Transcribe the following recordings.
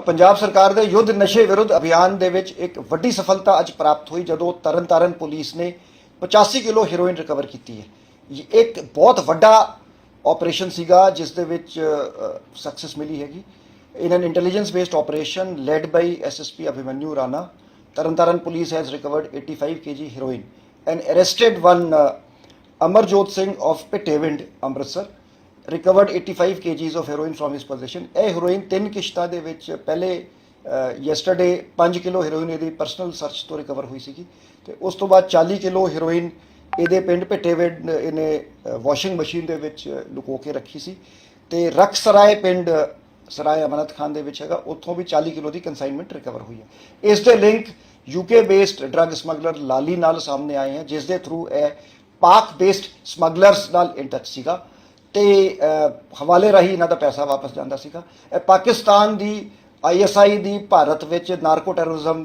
ਪੰਜਾਬ ਸਰਕਾਰ ਦੇ ਯੁੱਧ ਨਸ਼ੇ ਵਿਰੁੱਧ ਅਭਿਆਨ ਦੇ ਵਿੱਚ ਇੱਕ ਵੱਡੀ ਸਫਲਤਾ ਅੱਜ ਪ੍ਰਾਪਤ ਹੋਈ ਜਦੋਂ ਤਰਨਤਾਰਨ ਪੁਲਿਸ ਨੇ 85 ਕਿਲੋ ਹੈਰੋਇਨ ਰਿਕਵਰ ਕੀਤੀ ਹੈ। ਇਹ ਇੱਕ ਬਹੁਤ ਵੱਡਾ ਆਪਰੇਸ਼ਨ ਸੀਗਾ ਜਿਸ ਦੇ ਵਿੱਚ ਸਕਸੈਸ ਮਿਲੀ ਹੈਗੀ। In an intelligence based operation led by SSP Abhimanyu Rana Tarn Taran police has recovered 85 kg heroin and arrested one uh, Amarjot Singh of Pitewind Amritsar. Recovered 85 kgs of heroin from his possession. ਇਹ heroin ਤਿੰਨ ਕਿਸ਼ਤਾਂ ਦੇ ਵਿੱਚ ਪਹਿਲੇ yesterday 5 kilo heroin ਇਹਦੀ personal search ਤੋਂ recover ਹੋਈ ਸੀਗੀ ਤੇ ਉਸ ਤੋਂ ਬਾਅਦ 40 ਕਿਲੋ ਹੈਰੋਇਨ ਇਹਦੇ ਪਿੰਡ ਭਿੱਟੇਵੇਡ ਇਹਨੇ ਵਾਸ਼ਿੰਗ ਮਸ਼ੀਨ ਦੇ ਵਿੱਚ ਲੁਕੋ ਕੇ ਰੱਖੀ ਸੀ। ਤੇ ਰਕਸਰਾਏ ਪਿੰਡ, ਸਰਾਏ ਅਮਨਤ ਖਾਨ ਦੇ ਵਿੱਚ ਹੈਗਾ, ਉੱਥੋਂ ਵੀ 40 ਕਿਲੋ ਦੀ ਕਨਸਾਈਨਮੈਂਟ ਰਿਕਵਰ ਹੋਈ ਹੈ। ਇਸ ਦੇ link UK based drug smuggler Lali ਨਾਲ ਸਾਹਮਣੇ ਆਏ ਹਨ ਜਿਸ ਦੇ ਥਰੂ ਇਹ ਪਾਕ ਬੇਸਡ ਸਮਗਲਰਸ ਨਾਲ ਇਨ ਸੀਗਾ। ਤੇ ਹਵਾਲੇ ਰਾਹੀਂ ਇਹਨਾਂ ਦਾ ਪੈਸਾ ਵਾਪਸ ਜਾਂਦਾ ਸੀਗਾ। ਇਹ ਪਾਕਿਸਤਾਨ ਦੀ ਆਈਐਸਆਈ ਦੀ ਭਾਰਤ ਵਿੱਚ ਨਾਰਕੋ ਟੈਰਰਿਜ਼ਮ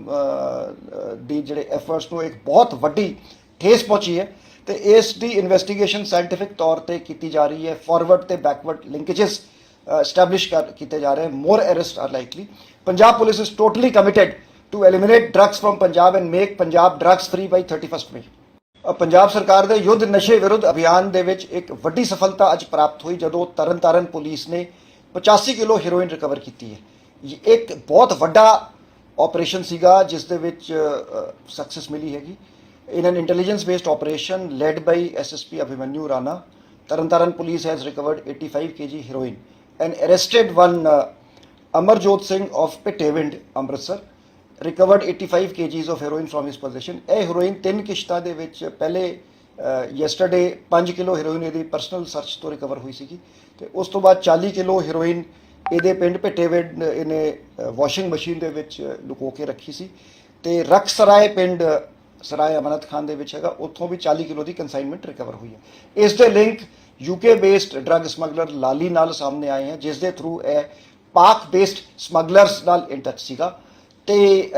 ਦੀ ਜਿਹੜੇ ਐਫਰਟਸ ਨੂੰ ਇੱਕ ਬਹੁਤ ਵੱਡੀ ਠੇਸ ਪਹੁੰਚੀ ਹੈ ਤੇ ਇਸ ਦੀ ਇਨਵੈਸਟੀਗੇਸ਼ਨ ਸਾਇੰਟਿਫਿਕ ਤੌਰ ਤੇ ਕੀਤੀ ਜਾ ਰਹੀ ਹੈ। ਫਾਰਵਰਡ ਤੇ ਬੈਕਵਰਡ ਲਿੰਕੇजेस ਐਸਟੈਬਲਿਸ਼ ਕਰ ਕੀਤੇ ਜਾ ਰਹੇ ਹਨ more arrest are likely Punjab police is totally committed to eliminate drugs from Punjab and make Punjab drugs free by 31st May uh, Punjab ਸਰਕਾਰ ਦੇ ਯੁੱਧ ਨਸ਼ੇ ਵਿਰੁੱਧ ਅਭਿਆਨ ਦੇ ਵਿੱਚ ਇੱਕ ਵੱਡੀ ਸਫਲਤਾ ਅੱਜ ਪ੍ਰਾਪਤ ਹੋਈ ਜਦੋਂ ਤਰਨਤਾਰਨ ਪੁਲਿਸ ਨੇ 85 ਕਿਲੋ ਹੈਰੋਇਨ ਰਿਕਵਰ ਕੀਤੀ ਹੈ। ਇਹ ਇੱਕ ਬਹੁਤ ਵੱਡਾ ਆਪਰੇਸ਼ਨ ਸੀਗਾ ਜਿਸ ਦੇ ਵਿੱਚ ਸਕਸੈਸ ਮਿਲੀ ਹੈਗੀ। In an intelligence based operation led by SSP Abhimanyu Rana Tarn Taran police has recovered 85 kg heroin. And arrested one uh, Amarjot Singh of Pitewind Amritsar recovered 85 kgs of heroin from his possession. ਇਹ heroin ਤਿੰਨ ਕਿਸ਼ਤਾਂ ਦੇ ਵਿੱਚ ਪਹਿਲੇ yesterday 5 kilo heroin ਇਹਦੀ personal search ਤੋਂ recover ਹੋਈ ਸੀਗੀ ਤੇ ਉਸ ਤੋਂ ਬਾਅਦ 40 ਕਿਲੋ ਹੈਰੋਇਨ ਇਹਦੇ ਪਿੰਡ ਪਿਟੇਵਿੰਡ ਇਹਨੇ ਵਾਸ਼ਿੰਗ ਮਸ਼ੀਨ ਦੇ ਵਿੱਚ ਲੁਕੋ ਕੇ ਰੱਖੀ ਸੀ। ਤੇ ਰਕਸਰਾਏ ਪਿੰਡ, ਸਰਾਏ ਅਮਨਤ ਖਾਨ ਦੇ ਵਿੱਚ ਹੈਗਾ, ਉੱਥੋਂ ਵੀ 40 ਕਿਲੋ ਦੀ ਕਨਸਾਈਨਮੈਂਟ ਰਿਕਵਰ ਹੋਈ ਹੈ। ਇਸ ਦੇ link UK based drug smuggler Lali ਨਾਲ ਸਾਹਮਣੇ ਆਏ ਹਨ ਜਿਸ ਦੇ ਥਰੂ ਇਹ ਪਾਕ ਬੇਸਡ ਸਮਗਲਰਸ ਨਾਲ ਇਨ ਟੱਚ ਸੀਗਾ। ਤੇ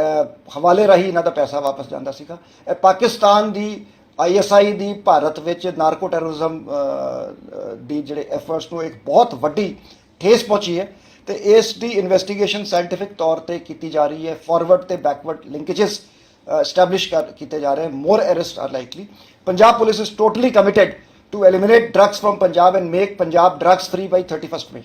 ਹਵਾਲੇ ਰਾਹੀਂ ਇਹਨਾਂ ਦਾ ਪੈਸਾ ਵਾਪਸ ਜਾਂਦਾ ਸੀਗਾ। ਇਹ ਪਾਕਿਸਤਾਨ ਦੀ ਆਈਐਸਆਈ ਦੀ ਭਾਰਤ ਵਿੱਚ ਨਾਰਕੋ ਟੈਰਰਿਜ਼ਮ ਦੀ ਜਿਹੜੇ ਐਫਰਟਸ ਨੂੰ ਇੱਕ ਬਹੁਤ ਵੱਡੀ ਠੇਸ ਪਹੁੰਚੀ ਹੈ ਤੇ ਇਸ ਦੀ ਇਨਵੈਸਟੀਗੇਸ਼ਨ ਸਾਇੰਟਿਫਿਕ ਤੌਰ ਤੇ ਕੀਤੀ ਜਾ ਰਹੀ ਹੈ। ਫਾਰਵਰਡ ਤੇ ਬੈਕਵਰਡ ਲਿੰਕੇजेस ਐਸਟੈਬਲਿਸ਼ ਕਰ, ਕੀਤੇ ਜਾ ਰਹੇ ਹਨ more arrest are likely Punjab police is totally committed to eliminate drugs from Punjab and make Punjab drugs free by 31st May